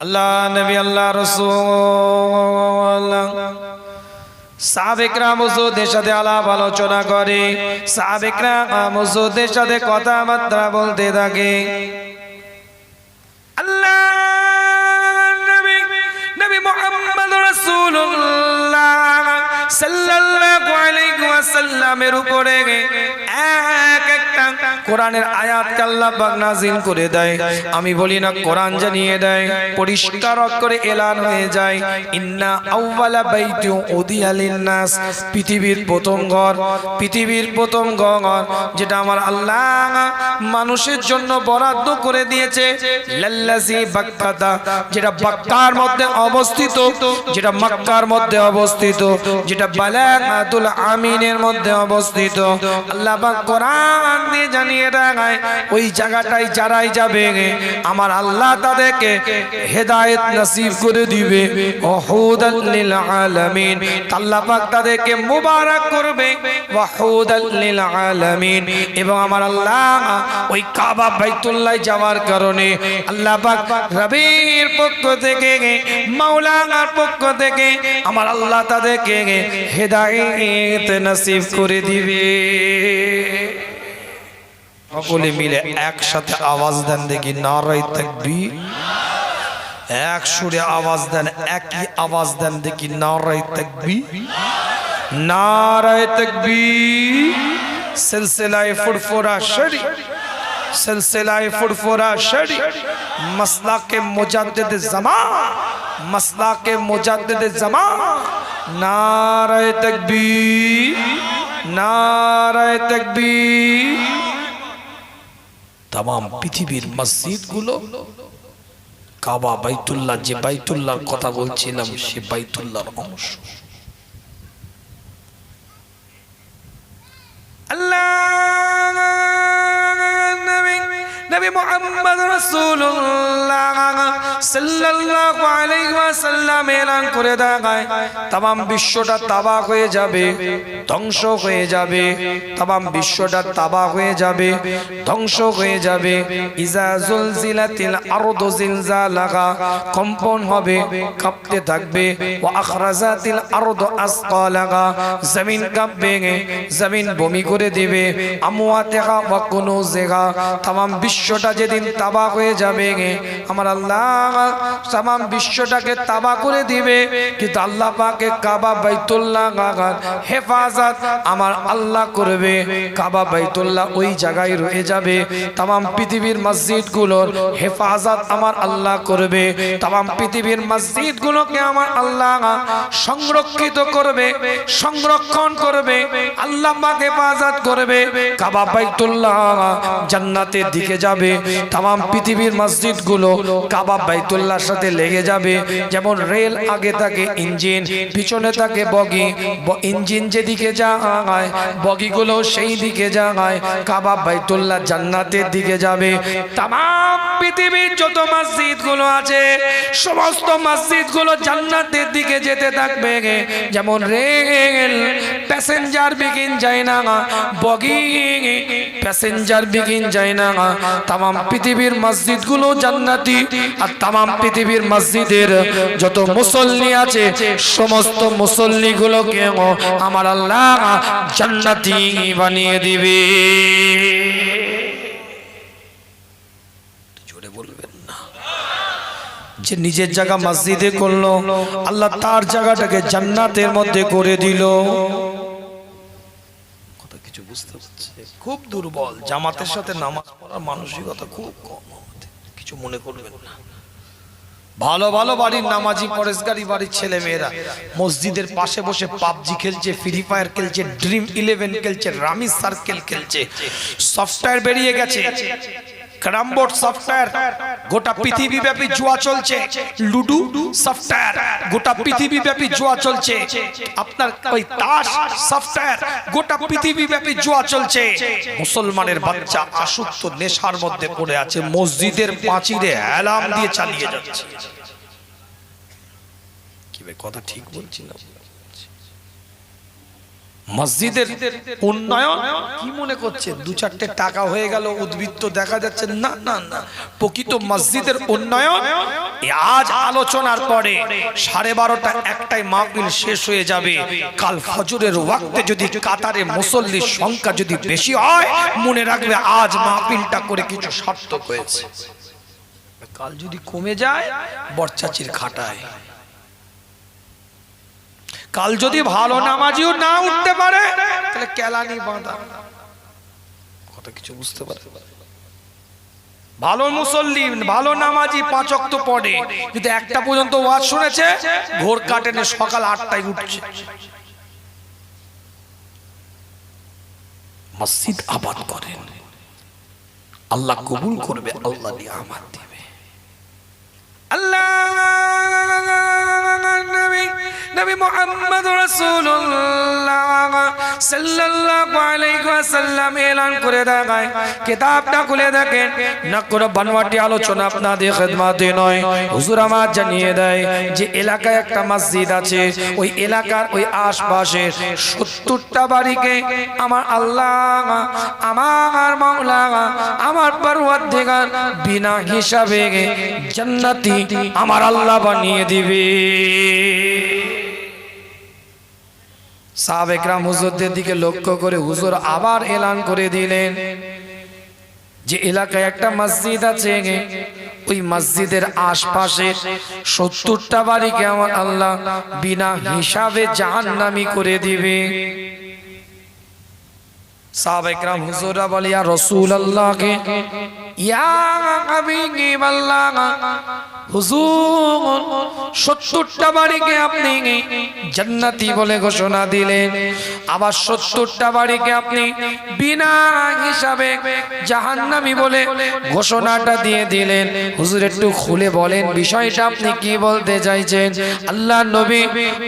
আল্লাহ নবী আল্লাহ রসুল সাবেকরা আলোচনা করে। সাথে কথাবার্তা বলতে থাকে। আল্লাহ উপরে কোরআনের আয়াত পাক নাযিল করে দেয়। আমি বলি না কোরআন জানিয়ে দেয়, পরিষ্কার করে এলান হয়ে যায়। ইন্না উদিয়া পৃথিবীর প্রথম ঘর, পৃথিবীর প্রথম যেটা আমার আল্লাহ মানুষের জন্য বরাদ্দ করে দিয়েছে। লাল্লাজি বাক্কাতা, যেটা বাক্কার মধ্যে অবস্থিত, যেটা মক্কার মধ্যে অবস্থিত, যেটা বালাগাতুল আমিনের মধ্যে অবস্থিত। আল্লাহ কোরআন জানিয়ে ওই জায়গাটায় যারাই যাবে, আমার আল্লাহ তাদেরকে নসিব করে দিবে। আলামিন। আল্লাহ পাক তাদেরকে মুবারক করবে। আলামিন। এবং আমার আল্লাহ ওই কাবা বাইতুল্লাহ যাওয়ার কারণে আল্লাহ পাক রবির পক্ষ থেকে, মাওলানার পক্ষ থেকে আমার আল্লাহ তাদেরকে হেদায়েত নসিব করে দিবে। সকলে মিলে একসাথে আওয়াজ দেন দেখি নারাই তাকবীর। এক সুরে আওয়াজ দেন, একই আওয়াজ দেন দেখি নারাই তাকবীর। নারায় তাকবীর। সিলসিলায়ে ফুরফুরা শরী। সিলসিলায়ে ফুরফুরা শরী। মাসলাকে মুজাদ্দিদ জামান মাসলাকে মুজাদ্দিদ জামান নারায় তাকবীর। নারায় তাকবি তাম পৃথিবীর মসজিদগুলো কাবা বাইতুল্লাহ যে বাইতুল্লাহর কথা বলছিলাম সে বাইতুল্লাহর অংশ। নবী মুহাম্মদ রাসূলুল্লাহ সাল্লাল্লাহু আলাইহি ওয়াসাল্লাম এলান করে দেয় तमाम বিশ্বটা তাবাক হয়ে যাবে ধ্বংস হয়ে যাবে तमाम বিশ্বটা তাবাক হয়ে যাবে ধ্বংস হয়ে যাবে ইজা জুলজিলাতিল আরদু জিলজালাহা কম্পন হবে কাঁপতে থাকবে ওয়া আখরাজাতিল আরদু আসকালাহা জমিন কাঁপবে জমিন বমি করে দিবে আমওয়াতিহা ওয়া কুনুজিহা तमाम বিশ্বটা যেদিন তাবা হয়ে যাবে আমার আল্লাহ তামাম বিশ্বটাকে তাবা করে দিবে। কিন্তু আল্লাহ পাকে কাবা বাইতুল্লাহ হেফাজত আমার আল্লাহ করবে। কাবা বাইতুল্লাহ ওই জায়গায় রয়ে যাবে। তামাম পৃথিবীর মসজিদগুলোর হেফাজত আমার আল্লাহ করবে। তামাম পৃথিবীর মসজিদগুলোকে আমার আল্লাহ সংরক্ষিত করবে, সংরক্ষণ করবে, আল্লাহ পাক হেফাজত করবে। কাবা বাইতুল্লাহ জান্নাতের দিকে যাবে তাম পৃথিবীর মসজিদগুলো কাবাব বাইতুল্লার সাথে লেগে যাবে। যেমন রেল আগে থাকে ইঞ্জিন, পিছনে থাকে বগি ইঞ্জিন যেদিকে যায়, বগিগুলো সেই দিকে যায় কাবাব বাইতুল্লা জান্নাতের দিকে যাবে। তাম পৃথিবীর যত মসজিদগুলো আছে, সমস্ত মসজিদগুলো জান্নাতের দিকে যেতে থাকবে। যেমন রেল, প্যাসেঞ্জার বিগিন যায় না, বগি, প্যাসেঞ্জার বিগিন যায় না তাম পৃথিবীর মসজিদগুলো জান্নাতি। আর তাম পৃথিবীর মসজিদের যত মুসল্লি আছে, সমস্ত মুসল্লি মুসল্লিগুলোকে আমার আল্লাহ জান্নাতি বানিয়ে দিবে। যে নিজের জায়গা মসজিদে করল, আল্লাহ তার জায়গাটাকে জান্নাতের মধ্যে করে দিল। কিছু বুঝতে পারছে খুব দুর্বল। জামাতের সাথে নামাজ পড়ার মানসিকতা খুব কম। কিছু মনে করবেন না। ভালো ভালো বাড়ির নামাজি, পরেশগারি বাড়ির ছেলে মেয়েরা মসজিদের পাশে বসে পাবজি খেলছে, ফ্রি ফায়ার খেলছে, ড্রিম ইলেভেন খেলছে রামি সার্কেল খেলছে, সফটওয়্যার বেরিয়ে গেছে। সফটওয়্যার গোটা পৃথিবী ব্যাপী জুয়া চলছে। লুডু সফটওয়্যার গোটা পৃথিবী ব্যাপী জুয়া চলছে। আপনার ওই তাস সফটওয়্যার গোটা পৃথিবী ব্যাপী জুয়া চলছে। মুসলমানের বাচ্চা আসক্ত নেশার মধ্যে পড়ে আছে মসজিদের পাঁচিরে অ্যালার্ম দিয়ে চালিয়ে যাচ্ছে। কি কথা ঠিক বলছি না। মসজিদের উন্নয়ন? কি মনে করছে দু চারটে টাকা হয়ে গেল উদ্বৃত্ত দেখা যাচ্ছে। না না না। প্রকৃত মসজিদের উন্নয়ন? আজ আলোচনার পরে সাড়ে বারোটা একটাই মাহফিল শেষ হয়ে যাবে। কাল ফজরের ওয়াক্তে যদি কাতারে মুসল্লির সংখ্যা যদি বেশি হয়, মনে রাখবে আজ মাহফিলটা করে কিছু সার্থক হয়েছে। কাল যদি কমে যায়, বরচাচির খাটায়। কাল যদি ভালো নামাজিও না উঠতে পারে তাহলে কেলানি বাঁধা। কত কিছু বুঝতে পারে। ভালো মুসল্লি ভালো নামাজি পাঁচ অক্ত পড়ে। কিন্তু একটা পর্যন্ত ওয়াজ শুনেছে ভোর কাটেনে সকাল আটটায় উঠছে। মসজিদ আবাদ করেন। আল্লাহ কবুল করবে আল্লাহ দিয়ে আমার দিবে। আল্লাহ! নবী মুহাম্মদ রাসূলুল্লাহ সাল্লাল্লাহু আলাইহি ওয়াসাল্লাম এলান করে দেখায়। কিতাবটা খুলে দেখেন। না কোনো বানওয়াটি আলোচনা আপনাদের খেদমতে নয়। হুজুর আমার জানিয়ে দেয় যে এলাকায় একটা মসজিদ আছে। ওই এলাকার ওই আশপাশে সত্তরটা বাড়িকে আমার আল্লাহ, আমার মাওলা, আমার পরওয়ারদিগার বিনা হিসাবে জান্নাতি আমার আল্লাহ বানিয়ে দিবে। সাহাবেকরাম হুজুরদের দিকে লক্ষ্য করে হুজুর আবার এলান করে দিলেন। যে এলাকায় একটা মসজিদ আছে, ওই মসজিদের আশপাশে সত্তরটা বাড়িকে আমার আল্লাহ বিনা হিসাবে জাহান্নামি করে দিবে। সাহাবেকরাম হুজুরা বলে, ইয়া রাসূলুল্লাহকে ইয়া হাবিবাল্লাহ হুজুর ঘোষণাটা দিয়ে দিলেন। হুজুর, একটু খুলে বলেন বিষয়টা আপনি কি বলতে চাইছেন? আল্লাহ নবী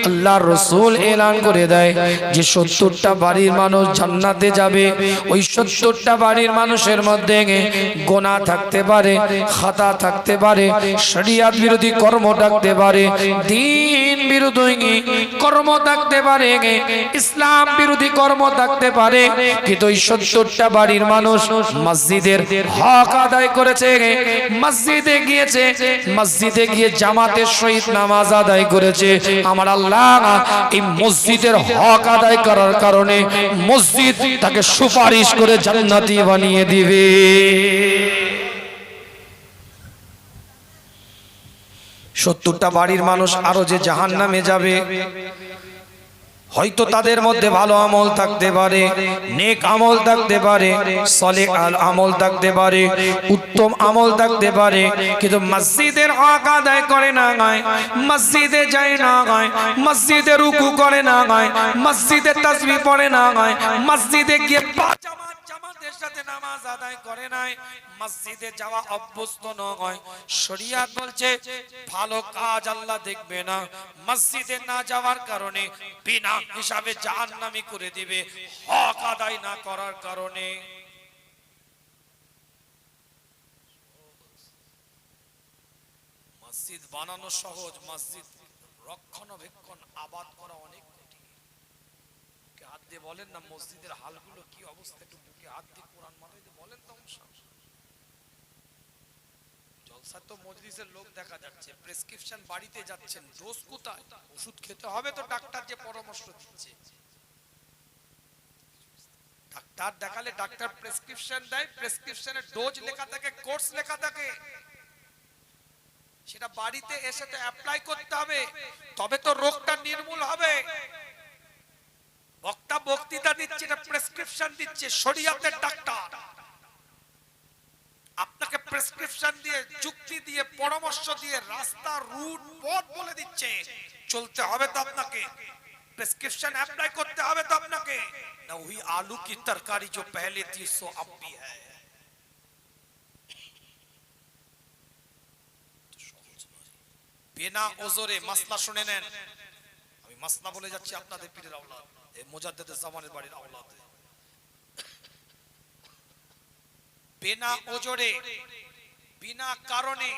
আল্লাহ রসুল এলান করে দেয় যে সত্তরটা বাড়ির মানুষ জান্নাতে যাবে। ওই সত্তরটা বাড়ির মানুষের মধ্যে গোনা থাকতে পারে, খাতা থাকতে পারে, শরিয়াত বিরোধী কর্ম থাকতে পারে, দিন বিরোধী কর্ম থাকতে পারে, ইসলাম বিরোধী কর্ম থাকতে পারে, কিন্তু ওই সত্তরটা বাড়ির মানুষ মসজিদের হক আদায় করেছে, মসজিদে গিয়েছে, মসজিদে গিয়ে জামাতের সহিত নামাজ আদায় করেছে। আমার আল্লাহ এই মসজিদের হক আদায় করার কারণে মসজিদ তাকে সুপারিশ করে জান্নাতি বানিয়ে দিবে। সত্তরটা বাড়ির মানুষ আরও যে জাহান নামে যাবে। হয়তো তাদের মধ্যে ভালো আমল থাকতে পারে, নেক আমল থাকতে পারে সলে আল আমল থাকতে পারে, উত্তম আমল থাকতে পারে, কিন্তু মসজিদের হক আদায় করে না গায়, মসজিদে যায় না গায়, মসজিদে রুকু করে না গায়, মসজিদে তাসবিহ পড়ে না গায়, মসজিদে গিয়ে সাথে নামাজ আদায় করে নাই, মসজিদে যাওয়া অভ্যস্ত নয়। শরিয়াত বলছে, ভালো কাজ আল্লাহ দেখবে না। মসজিদে না যাওয়ার কারণে বিনা হিসাবে জাহান্নামি করে দিবে, হক আদায় না করার কারণে। মসজিদ বানানো সহজ, মসজিদ রক্ষণাবেক্ষণ, আবাদ করা অনেক দিয়ে বলেন না, মসজিদের হালগুলো কি অবস্থা? একটু বুকে হাত দিয়ে কোরআন মাথায় বলেন তো জলসার তো মজলিসের লোক দেখা যাচ্ছে, প্রেসক্রিপশন বাড়িতে যাচ্ছেন ডোজ কোথায়? ওষুধ খেতে হবে তো ডাক্তার যে পরামর্শ দিচ্ছে। ডাক্তার দেখালে ডাক্তার প্রেসক্রিপশন দেয় প্রেসক্রিপশনে ডোজ লেখা থাকে, কোর্স লেখা থাকে। সেটা বাড়িতে এসে তো অ্যাপ্লাই করতে হবে, তবে তো রোগটা নির্মূল হবে। বক্তা বক্তৃতা দিচ্ছে এটা প্রেসক্রিপশন দিচ্ছে শরীয়তের ডাক্তার আপনাকে প্রেসক্রিপশন দিয়ে যুক্তি দিয়ে পরামর্শ দিয়ে রাস্তা রুট পথ বলে দিচ্ছে চলতে হবে তো আপনাকে प्रिस्क्रिप्शन अप्लाई করতে হবে তো আপনাকে না ওই আলু की तरकारी जो पहले थी सो अब भी है বিনা ওজরে মাসলা শুনে নেন আমি মাসলা বলে যাচ্ছি আপনাদের পীরের আওলাদ এই মুজাদ্দেদের জামানের বাড়ির আওলাদ বিনা ওজরে, বিনা কারণে,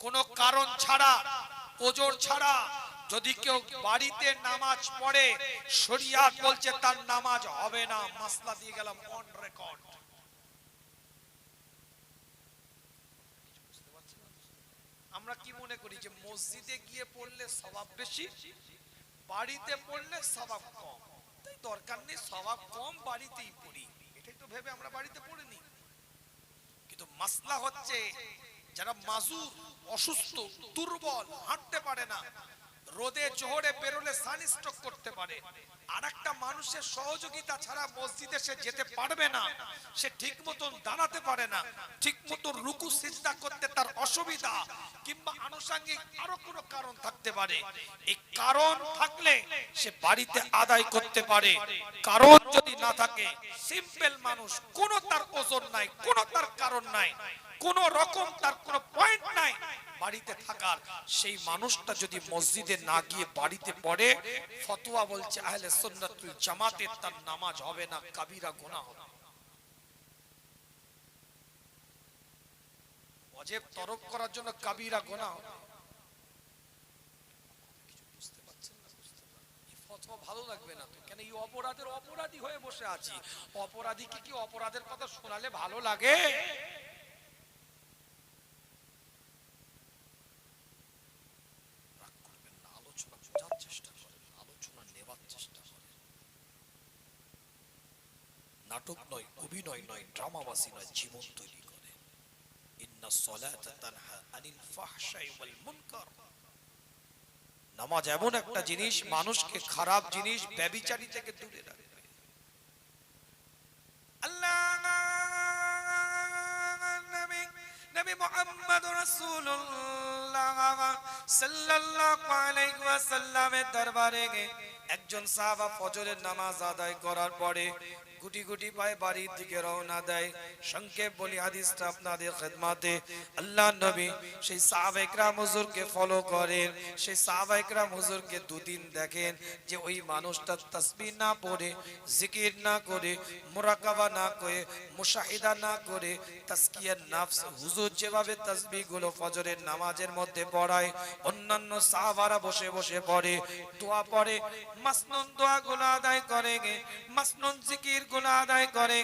কোনো কারণ ছাড়া, ওজোর ছাড়া যদি কেউ বাড়িতে নামাজ পড়ে বলছে তার নামাজ হবে না, মাসলা দিয়ে গেলাম অন রেকর্ড আমরা কি মনে করি যে মসজিদে গিয়ে পড়লে স্বভাব বেশি? বাড়িতে পড়লে স্বভাব কম। তাই দরকার নেই স্বভাব কম, বাড়িতেই পড়ি। এটাই তো ভেবে আমরা বাড়িতে পড়িনি কিন্তু মাসলা হচ্ছে, যারা মাজুর, অসুস্থ, দুর্বল, হাঁটতে পারে না রোদে জোহরে বেরোলে সানস্ট্রোক করতে পারে। আর একটা মানুষের সহযোগিতা ছাড়া মসজিদে সে যেতে পারবে না। সে ঠিক মতন দাঁড়াতে পারে না। ঠিক মতন রুকু, সিজদা করতে তার অসুবিধা কিংবা আনুষঙ্গিক আরও কোনো কারণ থাকতে পারে। এই কারণ থাকলে সে বাড়িতে আদায় করতে পারে। কারণ যদি না থাকে, সিম্পল মানুষ, কোনো তার ওজন নাই, কোনো তার কারণ নাই, কোন রকম তার কোনো পয়েন্ট নাই। বাড়িতে থাকার, সেই মানুষটা যদি মসজিদে না গিয়ে বাড়িতে পড়ে, ফতোয়া বলছে, আহলে সুন্নাতুল জামাতে, তার নামাজ হবে না, কাবিরা গুনাহ হবে। অজেব তরফ করার জন্য কাবিরা গুনাহ হবে। ভালো লাগবে না কেন এই অপরাধের অপরাধী হয়ে বসে আছি? অপরাধীকে কি অপরাধের কথা শোনালে ভালো লাগে রাগ করবেন না আলোচনা বোঝার চেষ্টা করেন আলোচনা নেবার চেষ্টা করেন নাটক নয়, অভিনয় নয়, ড্রামাবাসী নয়, জীবন তৈরি করে। ইন্না সলাতা তানহা আনিল ফাহশাই ওয়াল মুনকার। নামাজ এমন একটা জিনিস, মানুষকে খারাপ জিনিস ব্যভিচারী থেকে দূরে নবী মুহাম্মদ রাসূলুল্লাহ সাল্লাল্লাহু আলাইহি ওয়াসাল্লামের দরবারে একজন সাহাবা ফজরের নামাজ আদায় করার পরে গুটি গুটি পায়ে বাড়ির দিকে রওনা দেয়। সংক্ষেপ বলি হাদিসটা আপনাদের খেদমাতে। আল্লাহ নবী সেই সাহাবা ইকরাম হুজুরকে ফলো করেন। সেই সাহাবা ইকরাম হুজুরকে দুদিন দেখেন যে ওই মানুষটা তাসবিহ না পড়ে, জিকির না করে, মুরাকাবা না করে, মুশাহিদা না করে তাসকিয়ার নাফস, হুজুর যেভাবে তাসবিহগুলো ফজরের নামাজের মধ্যে পড়ায়, অন্যান্য সাহাবারা বসে বসে পড়ে, দোয়া পড়ে মাসনুন দোয়া গুলো আদায় করে মাসনুন জিকির গুলো আদায় করে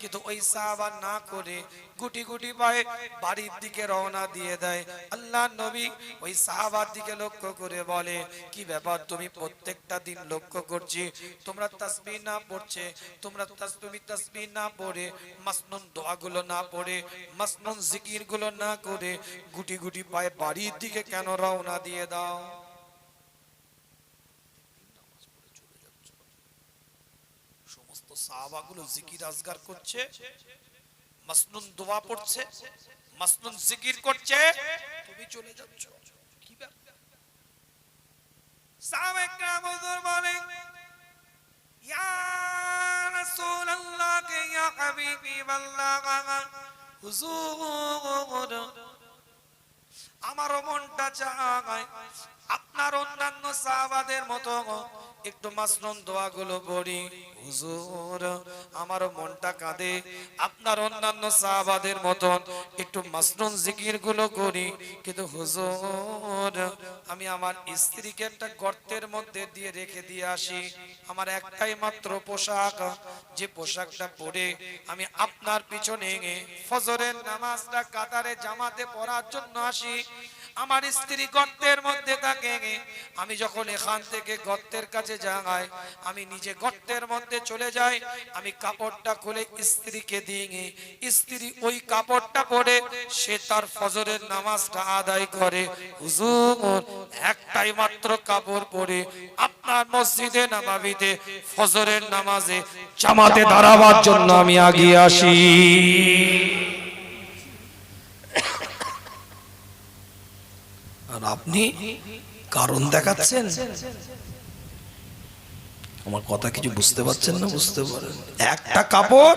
কিন্তু ওই সাহাবা না করে গুটি গুটি পায়ে বাড়ির দিকে রওনা দিয়ে দেয়। আল্লাহ নবী ওই সাহাবার দিকে লক্ষ্য করে বলে, কি ব্যাপার তুমি প্রত্যেকটা দিন লক্ষ্য করছি? তোমরা তাসবিহ না পড়ছে, তোমরা তুমি তাসবিহ না পড়ে, মাসনুন দোয়াগুলো না পড়ে, মাসনুন জিকিরগুলো না করে গুটি গুটি পায়ে বাড়ির দিকে কেন রওনা দিয়ে দাও সমস্ত সাহাবাগুলো জিকির আজগার করছে মাসনুন দোয়া পড়ছে মাসনুন জিকির করছে তুমি চলে যাচ্ছ কি ব্যাপার সাহাবা کرام হুজুর বলেন ইয়া রাসূলুল্লাহ কে ইয়া হাবিবি বাল্লাহ হুজুর আমারও মনটা চায়। আপনার অন্যান্য সাহাবাদের মতো একটু মাসনুন দোয়াগুলো পড়ি। হুজুর, আমারও মনটা কাঁদে। আপনার অন্যান্য সাহাবাদের মতন একটু মাসনুন জিকিরগুলো করি। কিন্তু হুজুর, আমি আমার স্ত্রীকে একটা গর্তের মধ্যে দিয়ে রেখে দিয়ে আসি। আমার একটাই মাত্র পোশাক। যে পোশাকটা পরে আমি আপনার পিছনে ফজরের নামাজটা কাতারে জামাতে পড়ার জন্য আসি। আমার স্ত্রী গর্তের মধ্যে থাকে। আমি যখন এখান থেকে গর্তের কাছে যাই, আমি নিজে গর্তের মধ্যে চলে যাই। আমি কাপড়টা খুলে স্ত্রীকে দিয়ে স্ত্রী ওই কাপড়টা পরে, সে তার ফজরের নামাজটা আদায় করে। হুজুর, একটাই মাত্র কাপড় পরে আপনার মসজিদে নামাবিতে ফজরের নামাজে, জামাতে দাঁড়াবার জন্য আমি আগিয়ে আসি। আপনি কারণ দেখাচ্ছেন? আমার কথা কিছু বুঝতে পারছেন না? বুঝতে পারেন। একটা কাপড়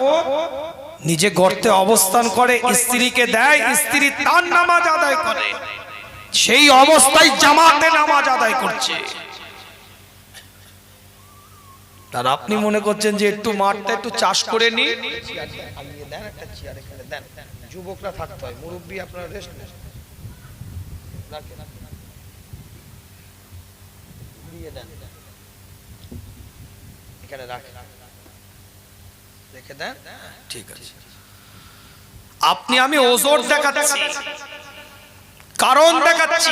নিজে গর্তে অবস্থান করে, স্ত্রীকে দেয়, স্ত্রী তার নামাজ আদায় করে। সেই অবস্থায় জামাতে নামাজ আদায় করছে। আর আপনি মনে করছেন যে একটু মাঠটা একটু চাষ করে নি যুবকরা থাকতে হয়, মুরব্বী আপনারা রেস্ট দিয়ে দেন। এখানে রাখ। রেখে দেন? ঠিক আছে। আপনি আমি ওজোর দেখাচ্ছি। কারণ দেখাচ্ছি।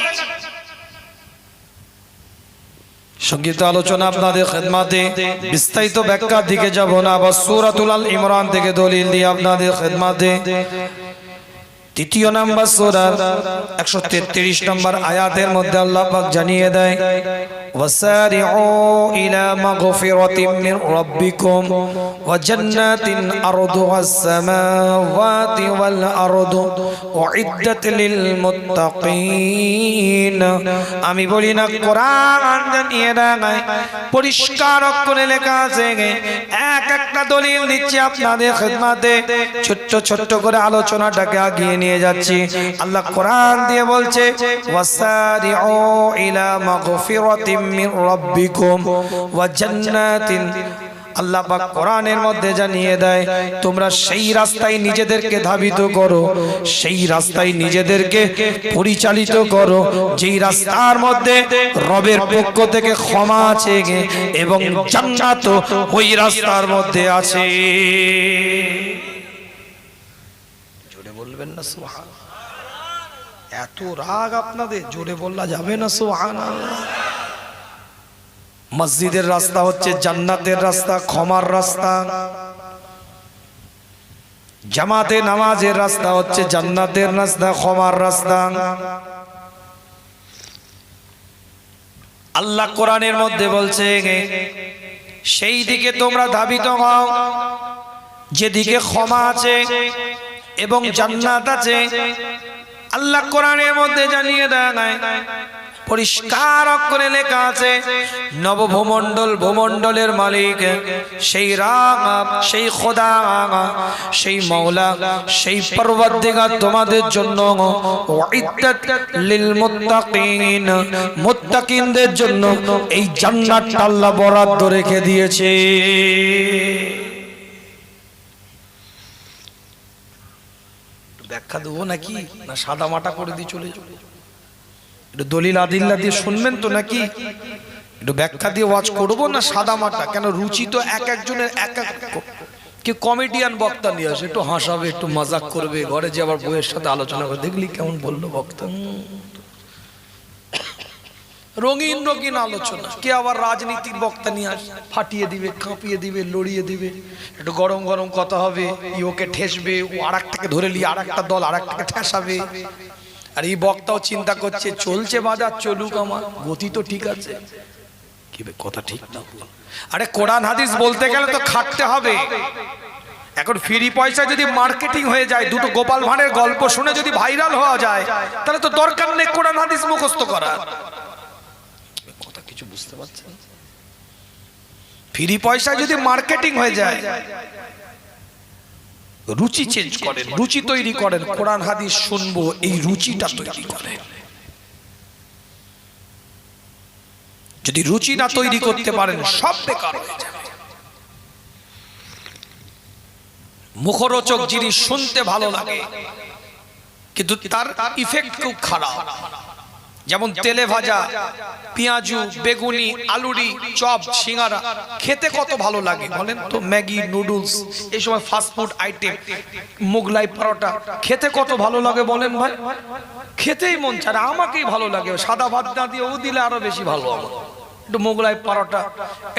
সংগীত আলোচনা আপনাদের খেদমাতে বিস্তারিত ব্যাখ্যার দিকে যাব না আবার সূরাতুল আল ইমরান থেকে দলিল দিয়ে আপনাদের খেদমাতে তৃতীয় নাম্বার সোরা, একশো তেত্রিশ নম্বর আয়াতের মধ্যে আল্লাহ জানিয়ে দেয় আমি বলি না, কোরআন জানিয়ে দেয় পরিষ্কার করে লেখা আছে, এক একটা দলিল দিচ্ছি আপনাদের খেদমাতে, ছোট্ট ছোট্ট করে আলোচনাটাকে আগিয়ে নিয়ে যাচ্ছি। আল্লাহ কোরআন দিয়ে বলছে, ওয়াসারিউ ইলা মাগফিরাতিম মির রাব্বিকুম ওয়া জান্নাতিন। আল্লাহ পাক কোরআনের মধ্যে জানিয়ে দেয়, তোমরা সেই রাস্তায় নিজেদেরকে ধাবিত করো, সেই রাস্তায় নিজেদেরকে পরিচালিত করো, যেই রাস্তার মধ্যে রবের পক্ষ থেকে ক্ষমা আছে এবং জান্নাত ওই রাস্তার মধ্যে আছে। বলবেন না, সুবহান এত রাগ আপনাদের, জোরে বললা যাবে না, সুবহান মসজিদের রাস্তা হচ্ছে জান্নাতের রাস্তা, ক্ষমার রাস্তা। জামাতে নামাজের রাস্তা হচ্ছে জান্নাতের রাস্তা, ক্ষমার রাস্তা। আল্লাহ কোরআনের মধ্যে বলছে, সেই দিকে তোমরা ধাবিত হও, যেদিকে ক্ষমা আছে এবং জান্নাত আছে। আল্লাহ কোরআনের মধ্যে জানিয়ে দেয় পরিষ্কার অক্ষরে লেখা আছে নবভূমণ্ডল ভূমণ্ডলের মালিক সেই রাম সেই খোদা সেই মৌলা সেই পর্বতদিগা তোমাদের জন্য উইদ্দাত লিল মুত্তাকিন মুত্তাকিনদের জন্য এই জান্নাতটা আল্লাহ বরাদ্দ রেখে দিয়েছে। ব্যাখ্যা দেবো নাকি? না সাদা মাটা করে দিয়ে চলে যাব। একটু দলিল আদিল্লা দিয়ে শুনবেন তো নাকি? একটু ব্যাখ্যা দিয়ে ওয়াচ করব না সাদা মাটা? কেন রুচি তো এক একজনের এক এক কি কমেডিয়ান বক্তা নিয়ে আসে, একটু হাসাবে, একটু মজাক করবে, ঘরে যে আবার বইয়ের সাথে আলোচনা করে, দেখলি কেমন বলল বক্তা? রঙিন রঙিন আলোচনা। কে আবার রাজনীতির বক্তা নিয়ে আসে ফাটিয়ে দিবে, কাঁপিয়ে দিবে, লড়িয়ে দিবে। একটু গরম গরম কথা হবে ওকে ঠেসবে, ও আর একটাকে ধরে নিয়ে আর একটা দল আর একটাকে ঠেসাবে। আর এই বক্তাও চিন্তা করছে, চলছে বাজার, চলুক আমার, গতি তো ঠিক আছে। কথা ঠিক না। আরে কোরআন হাদিস বলতে গেলে তো খাটতে হবে। এখন ফ্রি পয়সা যদি মার্কেটিং হয়ে যায়, দুটো গোপাল ভাঁড়ের গল্প শুনে যদি ভাইরাল হওয়া যায়, তাহলে তো দরকার নেই কোরআন হাদিস মুখস্থ করা কথা কিছু বুঝতে পারছেন? ফ্রি পয়সা যদি মার্কেটিং হয়ে যায়, রুচি চেঞ্জ করেন, রুচি তৈরি করেন, কোরআন, হাদিস শুনব, এই রুচিটা তৈরি করেন। যদি রুচি না তৈরি করতে পারেন, সব বেকার হয়ে যাবে। মুখরোচক জিনিস শুনতে ভালো লাগে, কিন্তু তার ইফেক্ট খুব খারাপ। যেমন তেলে ভাজা পেঁয়াজু বেগুনি আলুরি চপ সিঙ্গারা খেতে কত ভালো লাগে বলেন তো? ম্যাগি নুডলস এই সময় ফাস্টফুড আইটেম মোগলাই পরোটা খেতে কত ভালো লাগে বলেন ভাই? খেতেই মন চায় আমাকেই ভালো লাগে। সাদা ভাত না দিয়ে ও দিলে আরও বেশি ভালো আমার একটু মোগলাই পরোটা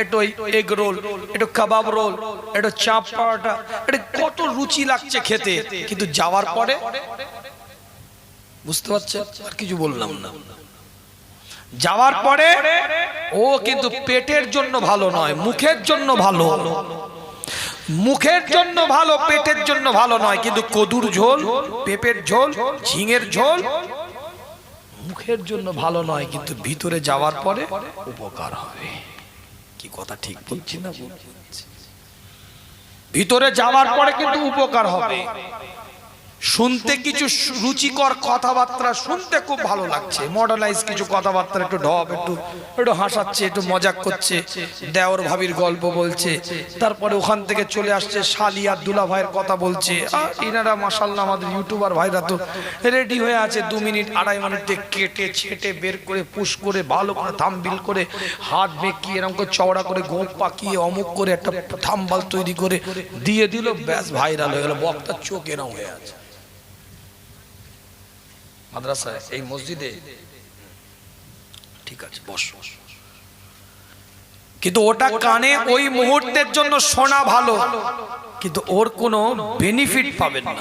একটু এগ রোল একটু কাবাব রোল একটু চাপ পরোটা এটা কত রুচি লাগছে খেতে। কিন্তু যাওয়ার পরে বুঝতে পারছেন আর কিছু বললাম না। যাওয়ার পরে ও কিন্তু পেটের জন্য ভালো নয় মুখের জন্য ভালো। মুখের জন্য ভালো পেটের জন্য ভালো নয় কিন্তু কদুর ঝোল পেঁপের ঝোল ঝিঙের ঝোল। মুখের জন্য ভালো নয় কিন্তু ভিতরে যাওয়ার পরে উপকার হবে। কি কথা ঠিক বলছি না? ভিতরে যাওয়ার পরে কিন্তু উপকার হবে। শুনতে কিছু রুচিকর কথাবার্তা শুনতে খুব ভালো লাগছে। মডার্নাইজ কিছু কথাবার্তা একটু ঢপ একটু একটু হাসাচ্ছে একটু মজাক করছে। দেওর ভাবির গল্প বলছে। তারপরে ওখান থেকে চলে আসছে শালিয়া দুলা ভাইয়ের কথা বলছে। আহ, ইনারা মাসাল্লাহ আমাদের ইউটিউবার ভাইরা তো রেডি হয়ে আছে। দু মিনিট আড়াই মিনিটে কেটে ছেটে বের করে পুশ করে ভালো করে থামবিল করে হাত বেঁকিয়ে এরকম করে চওড়া করে গোপ পাকিয়ে অমুক করে একটা থাম্বাল তৈরি করে দিয়ে দিল। ব্যাস ভাইরাল হয়ে গেল। বক্তার চোখ এরম হয়ে আছে। মাদ্রাসায় এই মসজিদে? ঠিক আছে বস। কিন্তু ওটা কানে ওই মুহূর্তের জন্য শোনা ভালো। কিন্তু ওর কোনো বেনিফিট পাবেন না।